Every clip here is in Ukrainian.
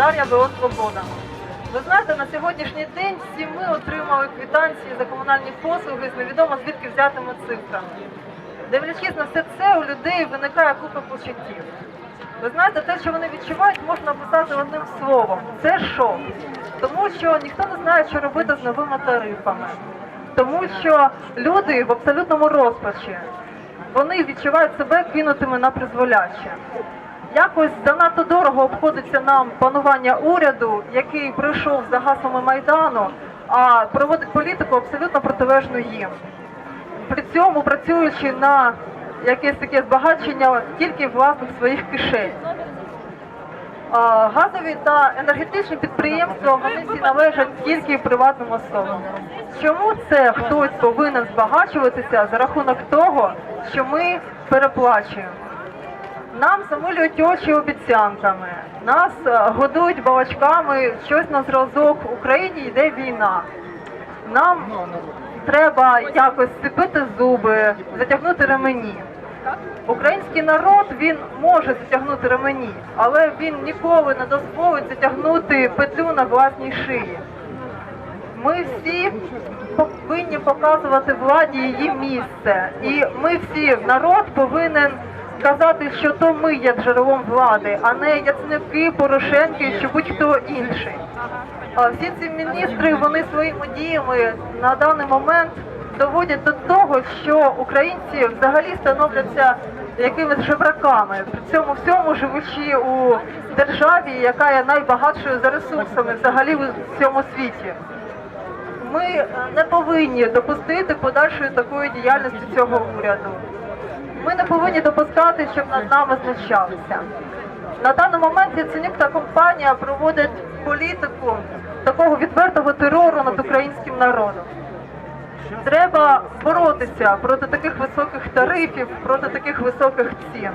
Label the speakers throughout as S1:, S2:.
S1: Дар'я ВО Свобода. Ви знаєте, на сьогоднішній день всі ми отримали квитанції за комунальні послуги з невідомо звідки взятими цифрами. Дивлячись на все це, у людей виникає купа почуттів. Ви знаєте, те, що вони відчувають, можна описати одним словом. Це шок. Тому що ніхто не знає, що робити з новими тарифами. Тому що люди в абсолютному розпачі. Вони відчувають себе кинутими на призволяще. Якось занадто дорого обходиться нам панування уряду, який прийшов за гаслами Майдану, а проводить політику абсолютно протилежну їм. При цьому працюючи на якесь таке збагачення тільки власних своїх кишень. Газові та енергетичні підприємства вони всі належать тільки приватним особам. Чому це хтось повинен збагачуватися за рахунок того, що ми переплачуємо? Нам замилюють очі обіцянками, нас е, годують балачками, щось на зразок. В Україні йде війна. Нам треба якось сцепити зуби, затягнути ремені. Український народ він може затягнути ремені, але він ніколи не дозволить затягнути петлю на власній шиї. Ми всі повинні показувати владі її місце, і ми всі, народ, повинен казати, що то ми є джерелом влади, а не Яцники, Порошенки чи будь-хто інший. Всі ці міністри вони своїми діями на даний момент доводять до того, що українці взагалі становляться якимись жебраками, при цьому всьому живучи у державі, яка є найбагатшою за ресурсами взагалі у всьому світі. Ми не повинні допустити подальшої такої діяльності цього уряду. Ми не повинні допускати, щоб над нами знущалися. На даний момент Яценюк та компанія проводять політику такого відвертого терору над українським народом. Треба боротися проти таких високих тарифів, проти таких високих цін.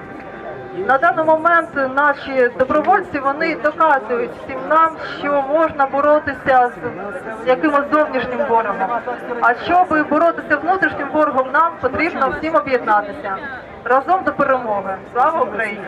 S1: На даний момент наші добровольці вони доказують всім нам, що можна боротися з якимось зовнішнім ворогом. А щоб боротися з внутрішнім ворогом, нам потрібно всім об'єднатися разом до перемоги. Слава Україні!